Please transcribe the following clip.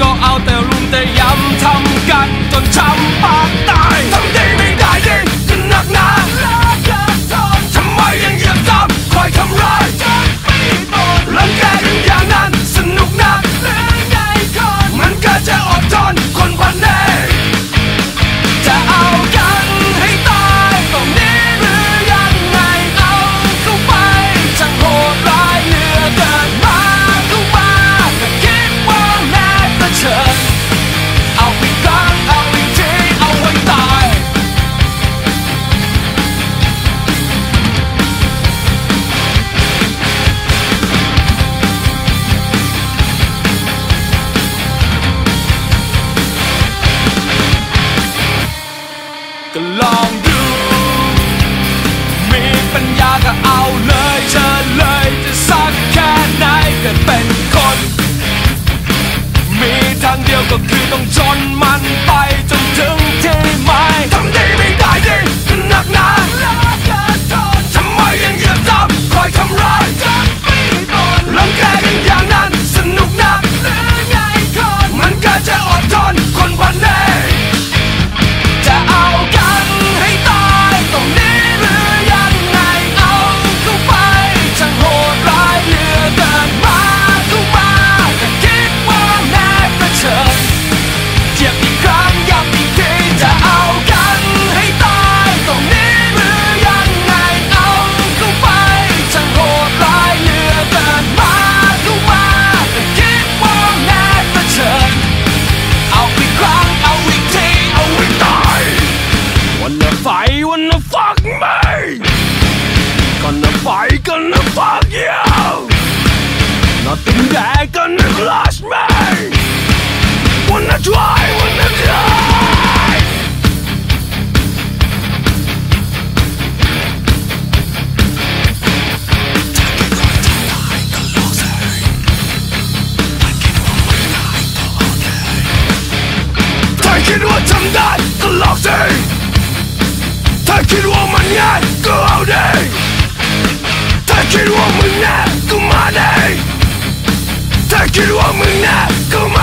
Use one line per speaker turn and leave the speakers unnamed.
ก็เอาแต่รุมแต่ย้ำทำกันจนช้ำปากตาย เดียวก็คือต้องจนมันไปจนถึงที่ When they've lost me. When I try, when I die Take it what's I'm not the losing Take it what man yet, go out Take it what man yet, go money Când o mână cum